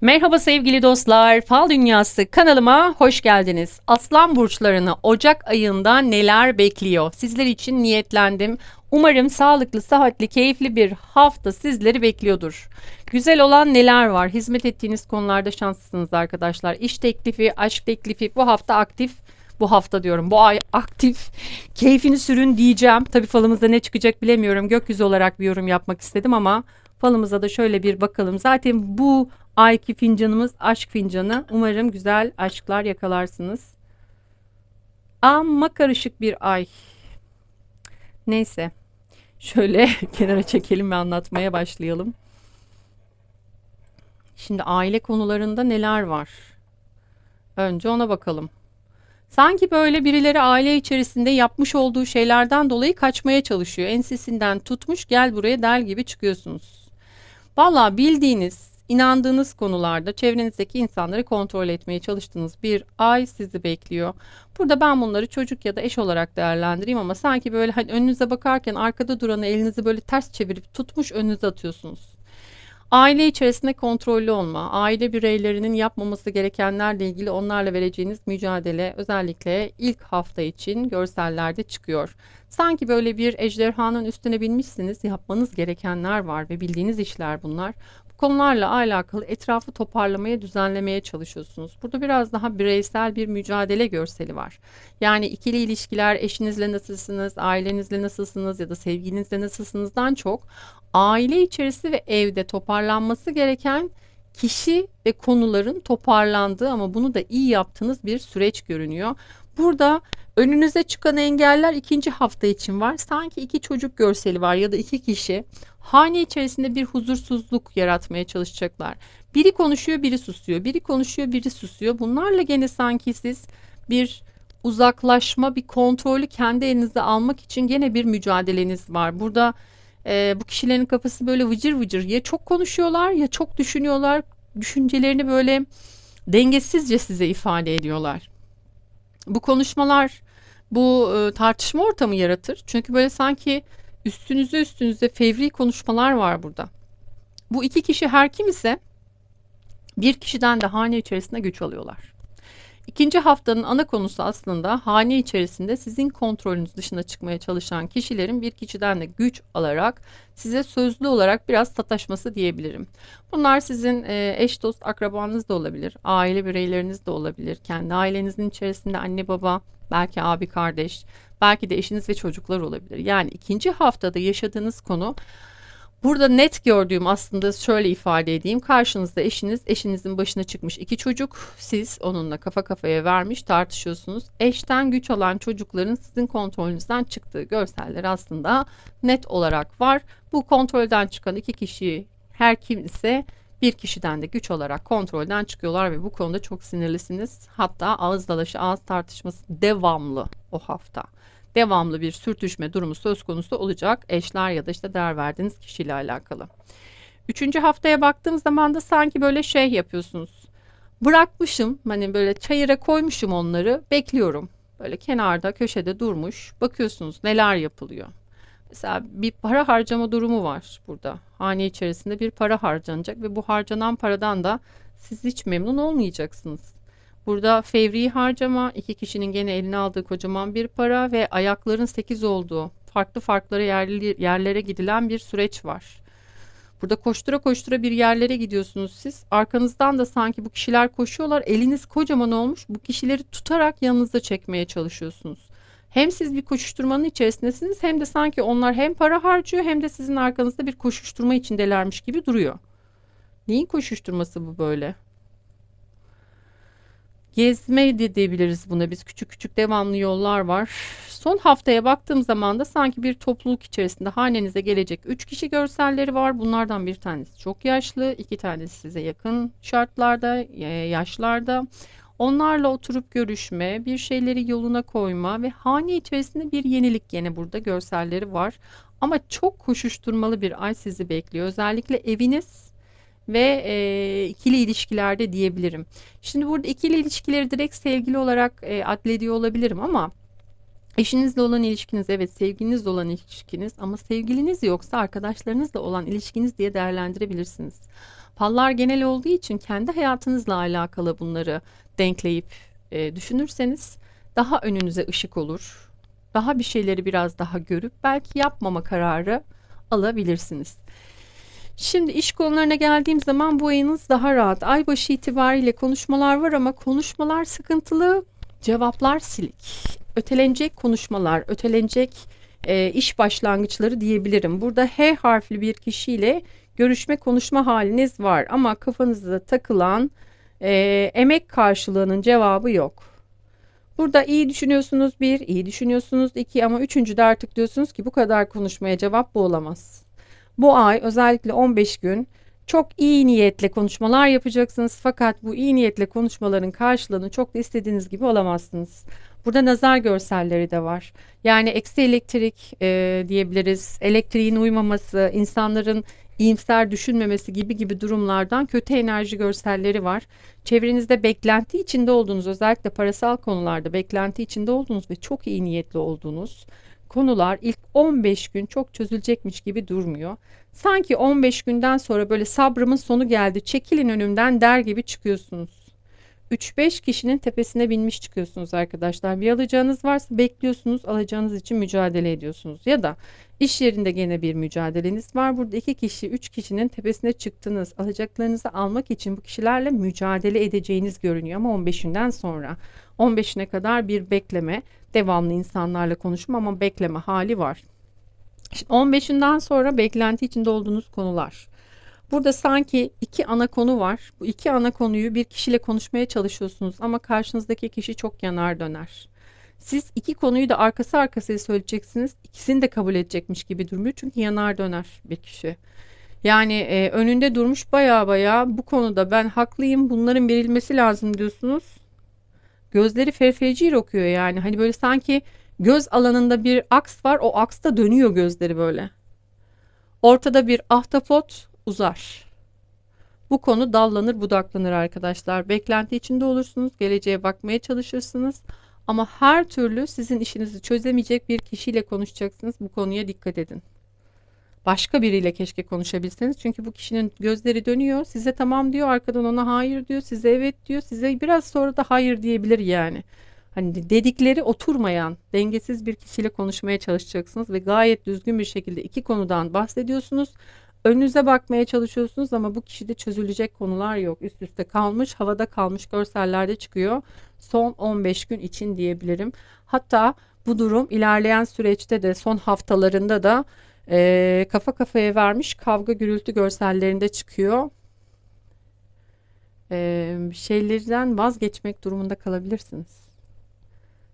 Merhaba sevgili dostlar, Fal Dünyası kanalıma hoş geldiniz. Aslan burçlarını Ocak ayında neler bekliyor? Sizler için niyetlendim. Umarım sağlıklı, sıhhatli, keyifli bir hafta sizleri bekliyordur. Güzel olan neler var? Hizmet ettiğiniz konularda şanslısınız arkadaşlar. İş teklifi, aşk teklifi bu hafta aktif. Bu hafta diyorum bu ay aktif. Keyfini sürün diyeceğim. Tabii falımızda ne çıkacak bilemiyorum. Gökyüzü olarak bir yorum yapmak istedim ama falımıza da şöyle bir bakalım. Zaten bu ayki fincanımız aşk fincanı. Umarım güzel aşklar yakalarsınız. Ama karışık bir ay. Neyse. Şöyle kenara çekelim ve anlatmaya başlayalım. Şimdi aile konularında neler var? Önce ona bakalım. Sanki böyle birileri aile içerisinde yapmış olduğu şeylerden dolayı kaçmaya çalışıyor. Ensesinden tutmuş gel buraya der gibi çıkıyorsunuz. Valla bildiğiniz, inandığınız konularda çevrenizdeki insanları kontrol etmeye çalıştığınız bir ay sizi bekliyor. Burada ben bunları çocuk ya da eş olarak değerlendireyim ama sanki böyle hani önünüze bakarken arkada duranı elinizi böyle ters çevirip tutmuş önünüze atıyorsunuz. Aile içerisinde kontrollü olma, aile bireylerinin yapmaması gerekenlerle ilgili onlarla vereceğiniz mücadele özellikle ilk hafta için görsellerde çıkıyor. Sanki böyle bir ejderhanın üstüne binmişsiniz, yapmanız gerekenler var ve bildiğiniz işler bunlar. Konularla alakalı etrafı toparlamaya, düzenlemeye çalışıyorsunuz. Burada biraz daha bireysel bir mücadele görseli var. Yani ikili ilişkiler, eşinizle nasılsınız, ailenizle nasılsınız ya da sevgilinizle nasılsınızdan çok aile içerisi ve evde toparlanması gereken kişi ve konuların toparlandığı ama bunu da iyi yaptığınız bir süreç görünüyor. Burada önünüze çıkan engeller ikinci hafta için var. Sanki iki çocuk görseli var ya da iki kişi hane içerisinde bir huzursuzluk yaratmaya çalışacaklar. Biri konuşuyor, biri susuyor. Biri konuşuyor, biri susuyor. Bunlarla gene sanki siz bir uzaklaşma, bir kontrolü kendi elinize almak için gene bir mücadeleniz var. Burada e, bu kişilerin kafası böyle vıcır vıcır ya çok konuşuyorlar ya çok düşünüyorlar. Düşüncelerini böyle dengesizce size ifade ediyorlar. Bu konuşmalar bu e, tartışma ortamı yaratır. Çünkü böyle sanki üstünüze üstünüze fevri konuşmalar var burada. Bu iki kişi her kim ise bir kişiden de hane içerisinde güç alıyorlar. İkinci haftanın ana konusu aslında hane içerisinde sizin kontrolünüz dışına çıkmaya çalışan kişilerin bir kişiden de güç alarak size sözlü olarak biraz sataşması diyebilirim. Bunlar sizin e, eş dost akrabanız da olabilir, aile bireyleriniz de olabilir, kendi ailenizin içerisinde anne baba, belki abi kardeş, belki de eşiniz ve çocuklar olabilir. Yani ikinci haftada yaşadığınız konu Burada net gördüğüm aslında şöyle ifade edeyim. Karşınızda eşiniz, eşinizin başına çıkmış iki çocuk. Siz onunla kafa kafaya vermiş tartışıyorsunuz. Eşten güç alan çocukların sizin kontrolünüzden çıktığı görseller aslında net olarak var. Bu kontrolden çıkan iki kişi her kim ise bir kişiden de güç olarak kontrolden çıkıyorlar ve bu konuda çok sinirlisiniz. Hatta ağız dalaşı, ağız tartışması devamlı o hafta devamlı bir sürtüşme durumu söz konusu olacak eşler ya da işte değer verdiğiniz kişiyle alakalı. Üçüncü haftaya baktığım zaman da sanki böyle şey yapıyorsunuz. Bırakmışım hani böyle çayıra koymuşum onları bekliyorum. Böyle kenarda köşede durmuş bakıyorsunuz neler yapılıyor. Mesela bir para harcama durumu var burada. Hane içerisinde bir para harcanacak ve bu harcanan paradan da siz hiç memnun olmayacaksınız. Burada fevri harcama, iki kişinin gene eline aldığı kocaman bir para ve ayakların sekiz olduğu farklı farklı yerlere gidilen bir süreç var. Burada koştura koştura bir yerlere gidiyorsunuz siz. Arkanızdan da sanki bu kişiler koşuyorlar. Eliniz kocaman olmuş. Bu kişileri tutarak yanınıza çekmeye çalışıyorsunuz. Hem siz bir koşuşturmanın içerisindesiniz hem de sanki onlar hem para harcıyor hem de sizin arkanızda bir koşuşturma içindelermiş gibi duruyor. Neyin koşuşturması bu böyle? Gezme de diyebiliriz buna biz küçük küçük devamlı yollar var. Son haftaya baktığım zaman da sanki bir topluluk içerisinde hanenize gelecek 3 kişi görselleri var. Bunlardan bir tanesi çok yaşlı, iki tanesi size yakın şartlarda, e, yaşlarda. Onlarla oturup görüşme, bir şeyleri yoluna koyma ve hane içerisinde bir yenilik yine burada görselleri var. Ama çok koşuşturmalı bir ay sizi bekliyor. Özellikle eviniz ve e, ikili ilişkilerde diyebilirim. Şimdi burada ikili ilişkileri direkt sevgili olarak e, adlediyor olabilirim ama eşinizle olan ilişkiniz evet sevgilinizle olan ilişkiniz ama sevgiliniz yoksa arkadaşlarınızla olan ilişkiniz diye değerlendirebilirsiniz. Fallar genel olduğu için kendi hayatınızla alakalı bunları denkleyip e, düşünürseniz daha önünüze ışık olur. Daha bir şeyleri biraz daha görüp belki yapmama kararı alabilirsiniz. Şimdi iş konularına geldiğim zaman bu ayınız daha rahat. Ay başı itibariyle konuşmalar var ama konuşmalar sıkıntılı, cevaplar silik. Ötelenecek konuşmalar, ötelenecek e, iş başlangıçları diyebilirim. Burada H harfli bir kişiyle görüşme konuşma haliniz var ama kafanızda takılan e, emek karşılığının cevabı yok. Burada iyi düşünüyorsunuz bir, iyi düşünüyorsunuz iki ama üçüncüde artık diyorsunuz ki bu kadar konuşmaya cevap bu olamaz. Bu ay özellikle 15 gün çok iyi niyetle konuşmalar yapacaksınız fakat bu iyi niyetle konuşmaların karşılığını çok da istediğiniz gibi alamazsınız. Burada nazar görselleri de var. Yani eksi elektrik e, diyebiliriz. Elektriğin uymaması, insanların iyimser düşünmemesi gibi gibi durumlardan kötü enerji görselleri var. Çevrenizde beklenti içinde olduğunuz özellikle parasal konularda beklenti içinde olduğunuz ve çok iyi niyetli olduğunuz konular ilk 15 gün çok çözülecekmiş gibi durmuyor. Sanki 15 günden sonra böyle sabrımın sonu geldi çekilin önümden der gibi çıkıyorsunuz. 3-5 kişinin tepesine binmiş çıkıyorsunuz arkadaşlar. Bir alacağınız varsa bekliyorsunuz, alacağınız için mücadele ediyorsunuz. Ya da iş yerinde gene bir mücadeleniz var. Burada 2 kişi, 3 kişinin tepesine çıktınız. Alacaklarınızı almak için bu kişilerle mücadele edeceğiniz görünüyor ama 15'inden sonra. 15'ine kadar bir bekleme, devamlı insanlarla konuşma ama bekleme hali var. Şimdi 15'inden sonra beklenti içinde olduğunuz konular. Burada sanki iki ana konu var. Bu iki ana konuyu bir kişiyle konuşmaya çalışıyorsunuz ama karşınızdaki kişi çok yanar döner. Siz iki konuyu da arkası arkasıya söyleyeceksiniz. İkisini de kabul edecekmiş gibi durmuyor. Çünkü yanar döner bir kişi. Yani e, önünde durmuş baya baya bu konuda ben haklıyım bunların verilmesi lazım diyorsunuz. Gözleri ferfecir okuyor yani. Hani böyle sanki göz alanında bir aks var. O aksta dönüyor gözleri böyle. Ortada bir ahtapot uzar. Bu konu dallanır budaklanır arkadaşlar. Beklenti içinde olursunuz. Geleceğe bakmaya çalışırsınız. Ama her türlü sizin işinizi çözemeyecek bir kişiyle konuşacaksınız. Bu konuya dikkat edin. Başka biriyle keşke konuşabilseniz. Çünkü bu kişinin gözleri dönüyor. Size tamam diyor. Arkadan ona hayır diyor. Size evet diyor. Size biraz sonra da hayır diyebilir yani. Hani dedikleri oturmayan, dengesiz bir kişiyle konuşmaya çalışacaksınız ve gayet düzgün bir şekilde iki konudan bahsediyorsunuz. Önünüze bakmaya çalışıyorsunuz ama bu kişide çözülecek konular yok. Üst üste kalmış, havada kalmış görsellerde çıkıyor. Son 15 gün için diyebilirim. Hatta bu durum ilerleyen süreçte de son haftalarında da e, kafa kafaya vermiş kavga gürültü görsellerinde çıkıyor. E, şeylerden vazgeçmek durumunda kalabilirsiniz.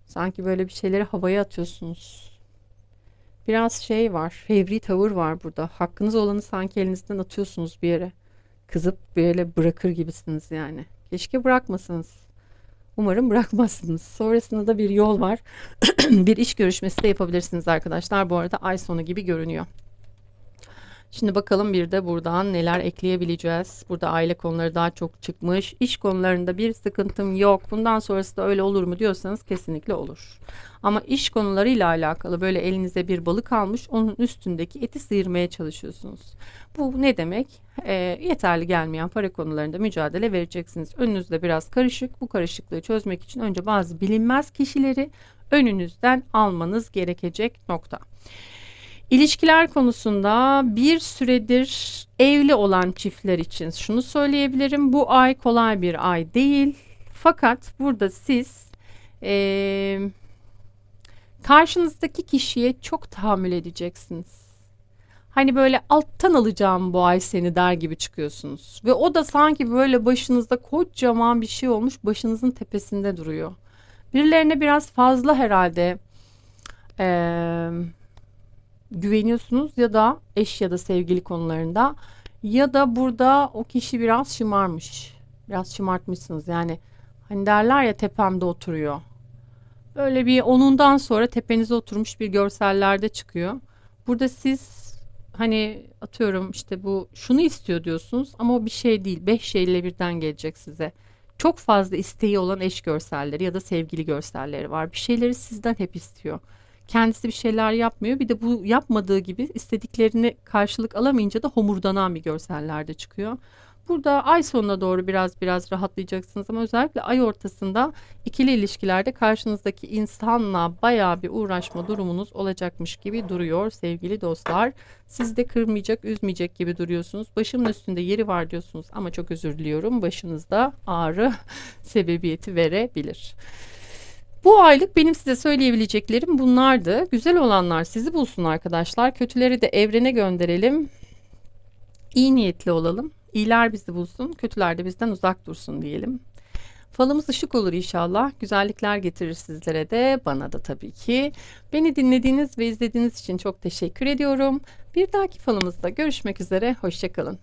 Sanki böyle bir şeyleri havaya atıyorsunuz biraz şey var. Fevri tavır var burada. Hakkınız olanı sanki elinizden atıyorsunuz bir yere. Kızıp böyle bırakır gibisiniz yani. Keşke bırakmasınız. Umarım bırakmazsınız. Sonrasında da bir yol var. bir iş görüşmesi de yapabilirsiniz arkadaşlar. Bu arada ay sonu gibi görünüyor. Şimdi bakalım bir de buradan neler ekleyebileceğiz. Burada aile konuları daha çok çıkmış. İş konularında bir sıkıntım yok. Bundan sonrası da öyle olur mu diyorsanız kesinlikle olur. Ama iş konularıyla alakalı böyle elinize bir balık almış onun üstündeki eti sıyırmaya çalışıyorsunuz. Bu ne demek? E, yeterli gelmeyen para konularında mücadele vereceksiniz. Önünüzde biraz karışık. Bu karışıklığı çözmek için önce bazı bilinmez kişileri önünüzden almanız gerekecek nokta. İlişkiler konusunda bir süredir evli olan çiftler için şunu söyleyebilirim. Bu ay kolay bir ay değil. Fakat burada siz e, karşınızdaki kişiye çok tahammül edeceksiniz. Hani böyle alttan alacağım bu ay seni der gibi çıkıyorsunuz. Ve o da sanki böyle başınızda kocaman bir şey olmuş başınızın tepesinde duruyor. Birilerine biraz fazla herhalde eee güveniyorsunuz ya da eş ya da sevgili konularında ya da burada o kişi biraz şımarmış. Biraz şımartmışsınız yani. Hani derler ya tepemde oturuyor. Böyle bir onundan sonra tepenize oturmuş bir görsellerde çıkıyor. Burada siz hani atıyorum işte bu şunu istiyor diyorsunuz ama o bir şey değil. Beş şeyle birden gelecek size. Çok fazla isteği olan eş görselleri ya da sevgili görselleri var. Bir şeyleri sizden hep istiyor kendisi bir şeyler yapmıyor. Bir de bu yapmadığı gibi istediklerini karşılık alamayınca da homurdanan bir görsellerde çıkıyor. Burada ay sonuna doğru biraz biraz rahatlayacaksınız ama özellikle ay ortasında ikili ilişkilerde karşınızdaki insanla bayağı bir uğraşma durumunuz olacakmış gibi duruyor sevgili dostlar. Siz de kırmayacak, üzmeyecek gibi duruyorsunuz. Başımın üstünde yeri var diyorsunuz ama çok özür diliyorum. Başınızda ağrı sebebiyeti verebilir. Bu aylık benim size söyleyebileceklerim bunlardı. Güzel olanlar sizi bulsun arkadaşlar. Kötüleri de evrene gönderelim. İyi niyetli olalım. İyiler bizi bulsun, kötüler de bizden uzak dursun diyelim. Falımız ışık olur inşallah. Güzellikler getirir sizlere de, bana da tabii ki. Beni dinlediğiniz ve izlediğiniz için çok teşekkür ediyorum. Bir dahaki falımızda görüşmek üzere. Hoşçakalın.